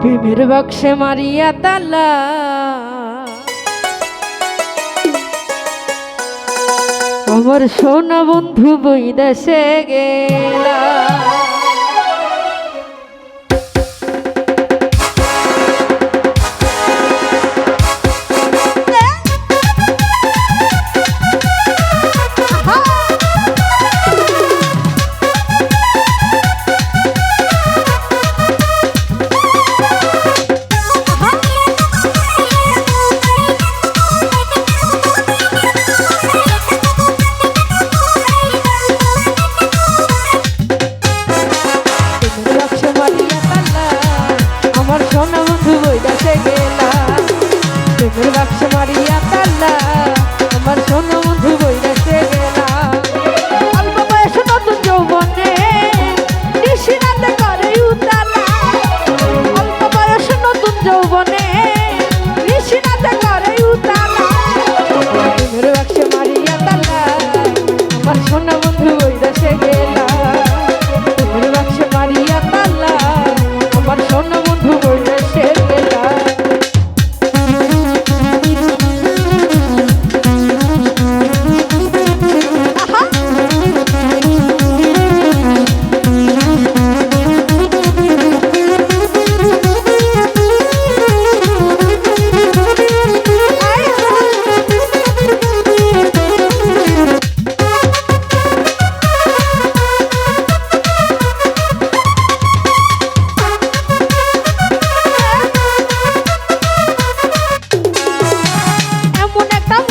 প্রেমের বাক্সে মারিয়া তালা। আমার সোনা বন্ধু বই দেশে গেলা।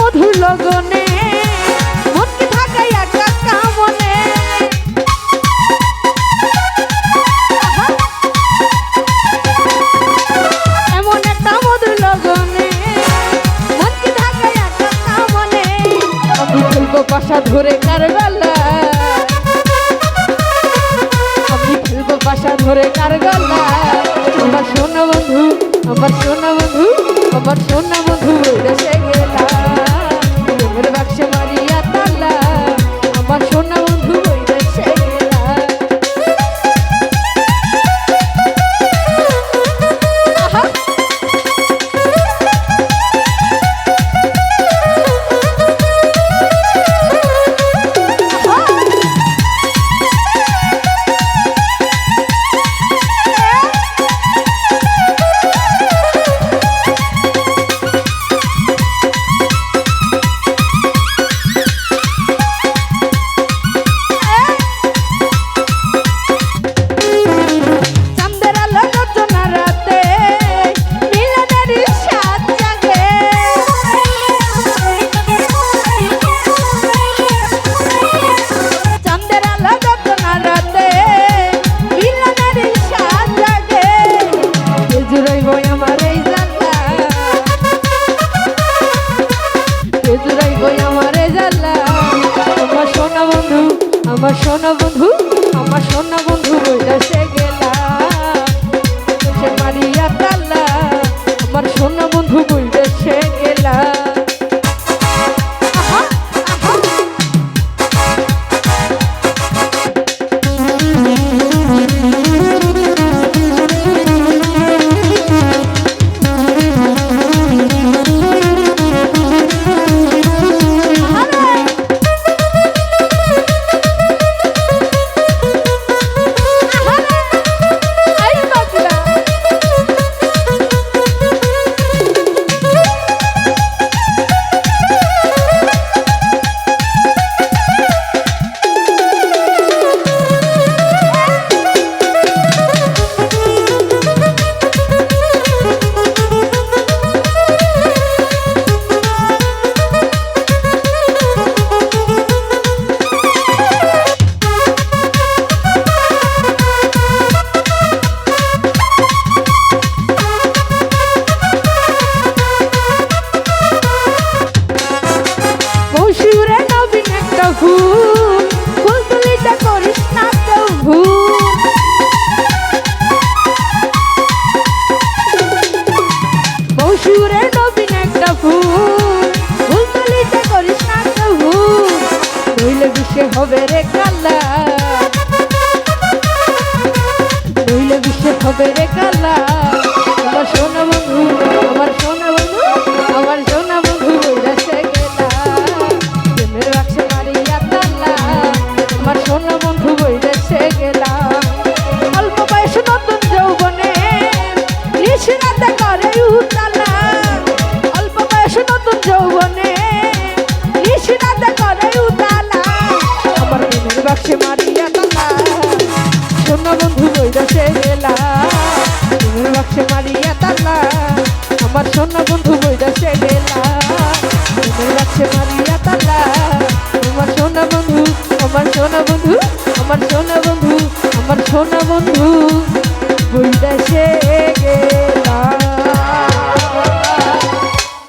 মধুর লগনে, মনকে থাকাই একা কামনে এমন একটা মধুর লগনে, মনকে থাকাই একা কামনে আমি খেলব পাশা ধরে কারবালা। আমি খেলব পাশা ধরে কারবালা। আমার সোনা বন্ধু, আমার সোনা বন্ধু, আমার সোনা বন্ধু দেশে শোনো বন্ধু হবে রে কালা? নইলে বিশ্বে হবে রে কালা? সোনা বন্ধু বইরাছে গেলা লাগছে মারিয়া তালা, আমার সোনা বন্ধু, আমার সোনা বন্ধু, আমার সোনা বন্ধু, আমার সোনা বন্ধু। বইরাছে গেলা